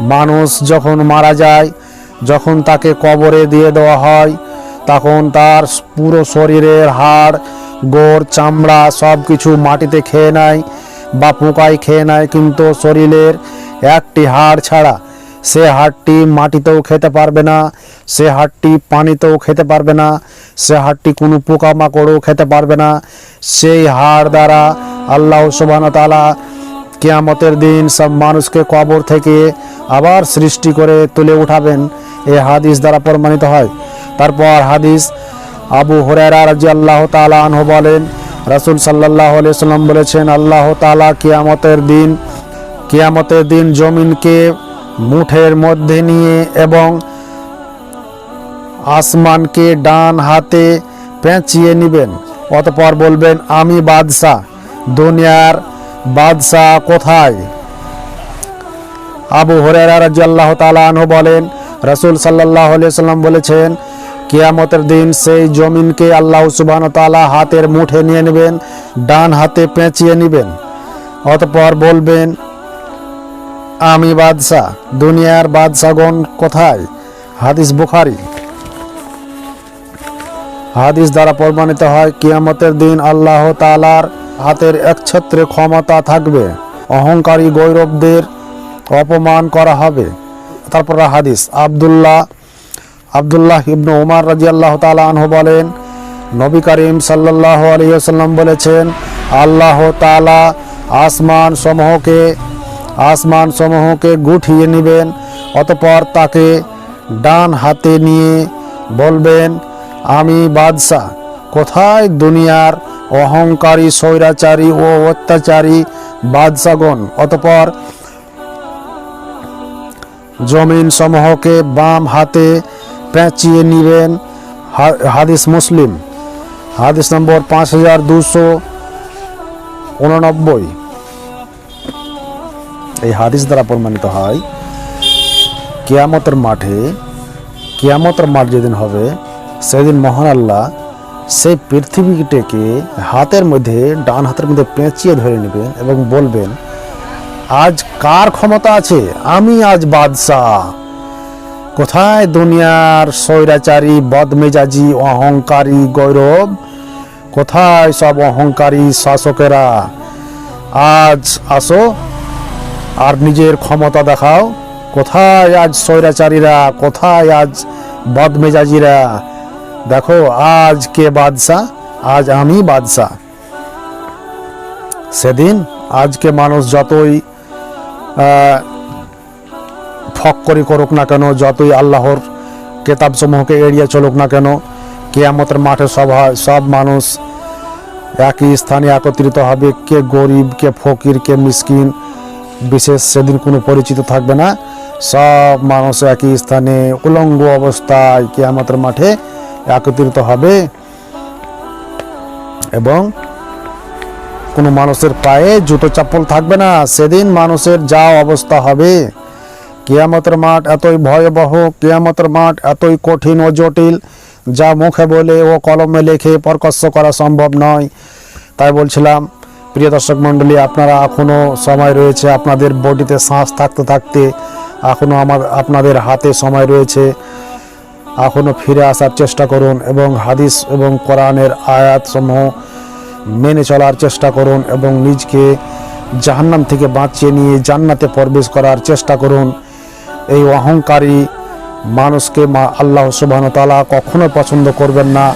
মানুষ যখন মারা যায়, যখন তাকে কবরে দিয়ে দেওয়া হয়, তখন তার পুরো শরীরের হাড়, গোড়, চামড়া সব কিছু মাটিতে খেয়ে নেয় বা পোকায় খেয়ে নেয়। কিন্তু শরীরের একটি হাড় ছাড়া সে হাড়টি মাটিতেও খেতে পারবে না, সে হাড়টি পানিতেও খেতে পারবে না, সে হাড়টি কোনো পোকামাকড়ও খেতে পারবে না। সেই হাড় দ্বারা আল্লাহ সুবাহ তালা কেয়ামতের দিন সব মানুষকে কবর থেকে আবার সৃষ্টি করে তুলে উঠাবেন। এই হাদিস দ্বারা প্রমাণিত হয়। তারপর হাদিস আবু হরেরা রাজি আল্লাহ তালা আনহু বলেন, রাসুল সাল্লাহ সাল্লাম বলেছেন, আল্লাহ তালা কিয়ামতের দিন কিয়ামতের দিন জমিনকে মুঠের মধ্যে নিয়ে এবং আসমানকে ডান হাতে পেঁচিয়ে নেবেন। অতপর বলবেন, আমি বাদশাহ, দুনিয়ার বাদশাহ কোথায়? আবু হরেরা রাজ্লাহ তালাহ বলেন, রসুল সাল্লাহ সাল্লাম বলেছেন, কিয়ামতের দিন সেই জমিনকে আল্লাহ সুবাহ তালা হাতের মুঠে নিয়ে নেবেন, ডান হাতে পেঁচিয়ে নেবেন। অতপর বলবেন, আমি বাদশাহ, দুনিয়ার বাদশাগণ কোথায়? হাদিস বুখারি। হাদিস দ্বারা প্রমাণিত হয়, কিয়ামতের দিন আল্লাহ তালার হাতের একছত্রে ক্ষমতা থাকবে। অহংকারী গৌরবদের অপমান করা হবে। তারপর হাদিস, আবদুল্লাহ আবদুল্লাহ ইবনু উমার রাজি আল্লাহ তালা আনহু বলেন, নবী করিম সাল্লাহ আলিয়াল্লাম বলেছেন, আল্লাহ তালা আসমান সমূহকে আসমান সমূহকে গুঠিয়ে নেবেন, অতপর তাকে ডান হাতে নিয়ে বলবেন, আমি বাদশাহ, কোথায় দুনিয়ার অহংকারী, স্বৈরাচারী ও অত্যাচারী বাদশাগণ। অতপর জমিন সমূহকে বাম হাতে পেঁচিয়ে নেবেন হাদিস মুসলিম। হাদিস নম্বর পাঁচ হাজার দুশো উননব্বই। এই হাদিস দ্বারা প্রমাণিত হয়, কিয়ামতের মাঠে, কিয়ামতের মাঠ যেদিন হবে, সেদিন মহান আল্লাহ সেই পৃথিবীটাকে হাতের মধ্যে, ডান হাতের মধ্যে পেঁচিয়ে ধরে নেবেন এবং বলবেন, আজ কার ক্ষমতা আছে? আমি আজ বাদশাহ। কোথায় দুনিয়ার স্বৈরাচারী, বদমেজাজি, অহংকারী গৌরব? কোথায় সব অহংকারী শাসকেরা? আজ আসো আর নিজের ক্ষমতা দেখাও। কোথায় আজ স্বৈরাচারীরা? কোথায় আজ বদমেজাজিরা? দেখো আজ কে বাদশাহ? আজ আমি বাদশাহ। সেদিন আজকে মানুষ যতই আহ, ফক্করি করুক না কেন যতই আল্লাহর কেতাব সমূহকে এড়িয়ে চলুক না কেন কেয়ামতের মাঠে সব সব মানুষ একই স্থানে একত্রিত হবে কে গরিব কে ফকির কে মিসকিন বিশেষ সেদিন কোনো পরিচিত থাকবে না। সব মানুষ একই স্থানে উলঙ্গ অবস্থায় কেয়ামতের মাঠে একত্রিত হবে এবং কোনো মানুষের পায়ে জুতো চাপ্পল থাকবে না। সেদিন মানুষের যা অবস্থা হবে। কেয়ামতের মাঠ এতই ভয়াবহ, কেয়ামতের মাঠ এতই কঠিন ও জটিল, যা মুখে বলে ও কলমে লেখে প্রকাশ্য করা সম্ভব নয়। তাই বলছিলাম, প্রিয় দর্শক মণ্ডলী, আপনারা এখনও সময় রয়েছে আপনাদের বডিতে শ্বাস থাকতে থাকতে এখনও আমার, আপনাদের হাতে সময় রয়েছে। এখনও ফিরে আসার চেষ্টা করুন এবং হাদিস এবং কোরআনের আয়াতসমূহ মেনে চলার চেষ্টা করুন এবং নিজকে জাহান্নাম থেকে বাঁচিয়ে নিয়ে জান্নাতে প্রবেশ করার চেষ্টা করুন। এই অহংকারী মানুষকে মা আল্লাহ সুবাহন তালা কখনো পছন্দ করবেন না।